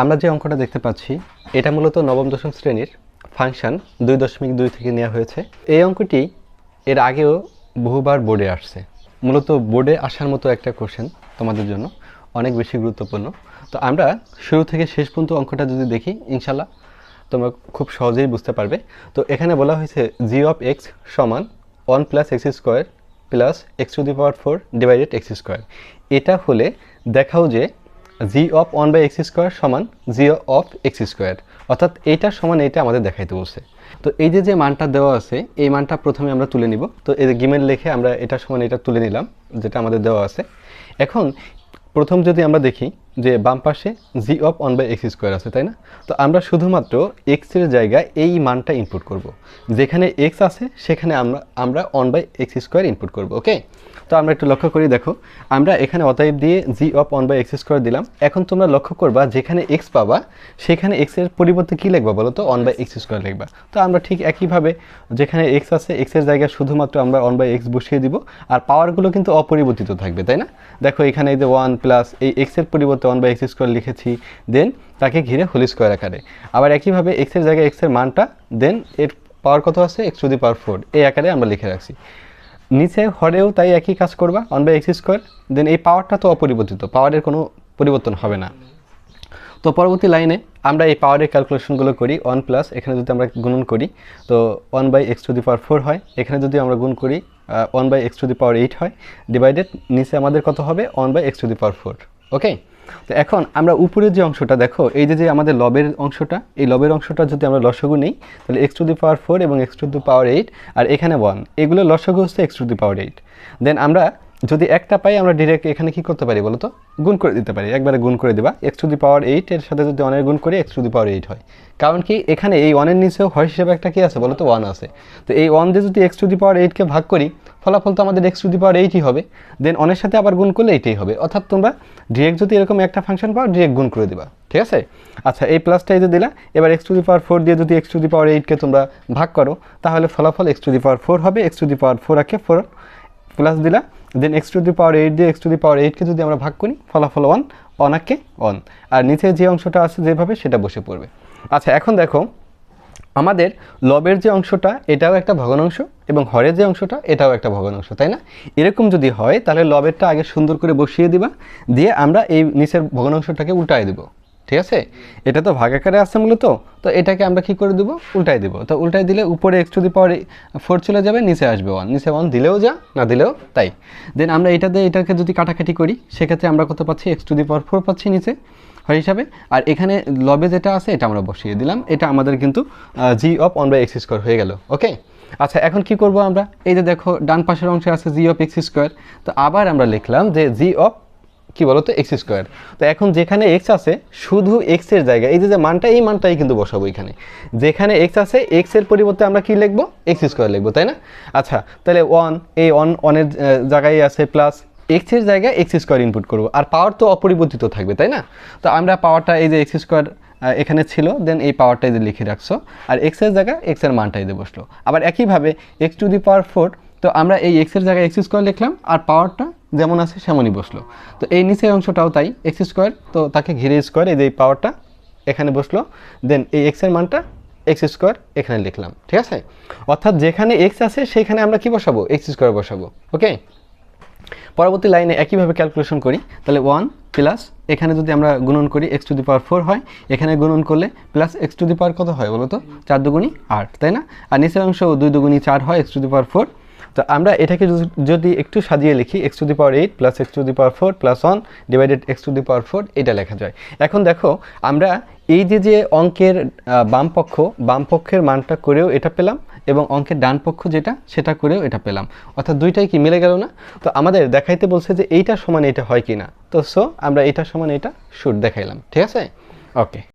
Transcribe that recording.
আমরা যে অঙ্কটা দেখতে পাচ্ছি, এটা মূলত নবম, দশম শ্রেণির ফাংশন দুই দশমিক দুই থেকে নেওয়া হয়েছে। এই অঙ্কটি এর আগেও বহুবার বোর্ডে আসছে। মূলত বোর্ডে আসার মতো একটা কোশ্চেন তোমাদের জন্য অনেক বেশি গুরুত্বপূর্ণ। তো আমরা শুরু থেকে শেষ পর্যন্ত অঙ্কটা যদি দেখি ইনশাল্লাহ তোমরা খুব সহজেই বুঝতে পারবে। তো এখানে বলা হয়েছে জি অফ এক্স সমান one plus x square plus x to the power four divided x square এটা হলে দেখাও যে G of one by x square সমান জি অফ এক্স স্কোয়ার অর্থাৎ এইটার সমান এইটা আমাদের দেখাইতে বলছে। তো এই যে যে মানটা দেওয়া আছে, এই মানটা প্রথমে আমরা তুলে নিব। তো এই গিমেল লেখে আমরা এটার সমান এটা তুলে নিলাম, যেটা আমাদের দেওয়া আছে। এখন প্রথম যদি আমরা দেখি যে বাম পাশে G of one by x square আছে, তাই না? তো আমরা শুধুমাত্র এক্সের জায়গায় এই মানটা ইনপুট করব। যেখানে এক্স আছে, সেখানে আমরা আমরা one by x square input করব ওকে তো আমরা একটু লক্ষ্য করি, দেখো, আমরা এখানে অতএব দিয়ে G of one by x square দিলাম। এখন তোমরা লক্ষ্য করবা, যেখানে এক্স পাবা, সেখানে এক্সের পরিবর্তে কী লিখবা বলো তো? ওয়ান বাই এক্স স্কোয়ার লিখবা। তো আমরা ঠিক একইভাবে যেখানে এক্স আছে এক্সের জায়গায় শুধুমাত্র আমরা ওয়ান বাই এক্স বসিয়ে দিব, আর পাওয়ারগুলো কিন্তু অপরিবর্তিত থাকবে, তাই না? দেখো এখানে এই যে ওয়ান প্লাস এই এক্সের পরিবর্তে ওয়ান বাই এক্স স্কোয়ার লিখেছি দেন তাকে ঘিরে হোল স্কোয়ার আকারে। আবার একইভাবে এক্সের জায়গায় এক্সের মানটা দেন এর পাওয়ার কত আছে? X to the power four এই আকারে আমরা লিখে রাখছি। নিচে হরেও তাই একই কাজ করবা one by x square then এই পাওয়ারটা তো অপরিবর্তিত পাওয়ারের কোনো পরিবর্তন হবে না। তো পরবর্তী লাইনে আমরা এই পাওয়ারের ক্যালকুলেশনগুলো করি ওয়ান প্লাস এখানে যদি আমরা গুণন করি, তো one by x to the power four হয়। এখানে যদি আমরা গুণ করি one by x to the power eight হয় ডিভাইডেড নিচে আমাদের কত হবে? One by x to the power four okay তো এখন আমরা উপরের যে অংশটা, দেখো, এই যে যে আমাদের লবের অংশটা, এই লবের অংশটা যদি আমরা লসগু নিই, তাহলে x to the power four এবং x to the power eight আর এখানে ওয়ান এগুলো লসগু হচ্ছে x to the power eight then আমরা যদি একটা পাই, আমরা ডিরেক্ট এখানে কি করতে পারি বলো তো গুণ করে দিতে পারি, একবারে গুণ করে দিবা। X to the power eight এর সাথে যদি ওয়ানের গুণ করি x to the power eight হয়। কারণ কি, এখানে এই ওয়ানের নিচেও হয় হিসেবে একটা কি আছে বলো তো ওয়ান আছে। তো এই ওয়ান দিয়ে যদি এক্স টু দি পাওয়ার এইটকে ভাগ করি ফলাফল তো আমাদের এক্স টু দি পাওয়ার এইটই হবে। দেন অনের সাথে আবার গুণ করলে এইটাই হবে। অর্থাৎ তোমরা ডিরেক্ট যদি এরকম একটা ফাংশন পাও ডিরেক্ট গুণ করে দিবা। ঠিক আছে? আচ্ছা এই প্লাসটা এই যে দিলা, এবার x to the power four দিয়ে যদি এক্স টু দি পাওয়ার এইটকে তোমরা ভাগ করো, তাহলে ফলাফল x to the power four হবে x to the power four আকে ফোর প্লাস দিলা। Then x to the power eight দিয়ে এক্স টু দি পাওয়ার এইটকে যদি আমরা ভাগ করি, ফলাফল ওয়ান অনাকে ওয়ান আর নিচে যে অংশটা আছে যেভাবে, সেটা বসে পড়বে। আচ্ছা এখন দেখো, আমাদের লবের যে অংশটা, এটাও একটা ভগ্নাংশ। এবং হরের যে অংশটা, এটাও একটা ভগ্নাংশ তাই না? এরকম যদি হয়, তাহলে লবেরটা আগে সুন্দর করে বসিয়ে দিবা, দিয়ে আমরা এই নিচের ভগ্নাংশটাকে উল্টায় দেবো, ঠিক আছে? এটা তো ভাগাকারে আছে মূলত, তো এটাকে আমরা কি করে দেবো? উল্টাই দেবো। তো উল্টাই দিলে উপরে x to the power four চলে যাবে, নিচে আসবে ওয়ান নিচে ওয়ান দিলেও যা, না দিলেও তাই। দেন আমরা এটাতে এটাকে যদি কাটাকাটি করি, সেক্ষেত্রে আমরা কত পাচ্ছি? X to the power four পাচ্ছি নিচে, হয় হিসাবে। আর এখানে লবে যেটা আছে, এটা আমরা বসিয়ে দিলাম। এটা আমাদের কিন্তু G of one by x square হয়ে গেল ওকে আচ্ছা এখন কি করব আমরা? এই যে দেখো, ডান পাশের অংশে আছে জি অফ এক্স স্কোয়ার তো আবার আমরা লিখলাম যে জি অফ কি বলো তো এক্স স্কোয়ার তো এখন যেখানে এক্স আছে, শুধু এক্সের জায়গায়, এই যে যে মানটা, এই মানটাই কিন্তু বসাবো এখানে। যেখানে এক্স আছে এক্সের পরিবর্তে আমরা কি লিখব? এক্স স্কোয়ার লিখব, তাই না? আচ্ছা তাহলে ওয়ান এই ওয়ান ওয়ানের জায়গায় আছে প্লাস এক্সের জায়গায় এক্স স্কোয়ার ইনপুট করব। আর পাওয়ার তো অপরিবর্তিত থাকবে, তাই না? তো আমরা পাওয়ারটা এই যে এক্স স্কোয়ার এখানে ছিল দেন এই পাওয়ারটা এই যে লিখে রাখছো। আর এক্সের জায়গায় এক্সের মানটা এই বসল। আবার একইভাবে x to the power four তো আমরা এই এক্সের জায়গায় এক্স স্কোয়ার লিখলাম, আর পাওয়ারটা যেমন আছে সেমনই বসল। তো এই নিচের অংশটাও তাই এক্স স্কোয়ার তো তাকে ঘিরে স্কোয়ার এই যে এই পাওয়ারটা এখানে বসল। দেন এই এক্সের মানটা এক্স স্কোয়ার এখানে লিখলাম, ঠিক আছে? অর্থাৎ যেখানে এক্স আছে সেখানে আমরা কি বসাবো? এক্স স্কোয়ার বসাবো ওকে পরবর্তী লাইনে একইভাবে ক্যালকুলেশন করি। তাহলে ওয়ান প্লাস এখানে যদি আমরা গুণন করি x to the power four হয়, এখানে গুণন করলে plus x to the power কত হয় বলো তো চার দুগুণি আট, তাই না? আর নিচের অংশ দুই দুগুণি চার হয় x to the power four তো আমরা এটাকে যদি একটু সাজিয়ে লিখি x to the power eight plus x to the power four plus one divided x to the power four এটা লেখা যায়। এখন দেখো, আমরা এই যে যে অঙ্কের বাম পক্ষ, বাম পক্ষের মানটা করেও এটা পেলাম। এবং অঙ্কের ডান পক্ষ যেটা, সেটা করেও এটা পেলাম। অর্থাৎ দুইটাই কি মিলে গেল না? তো আমাদের দেখাইতে বলছে যে এইটা সমান এটা হয় কি না তো সো আমরা এটা সমান এটা শুট দেখাইলাম। ঠিক আছে? ওকে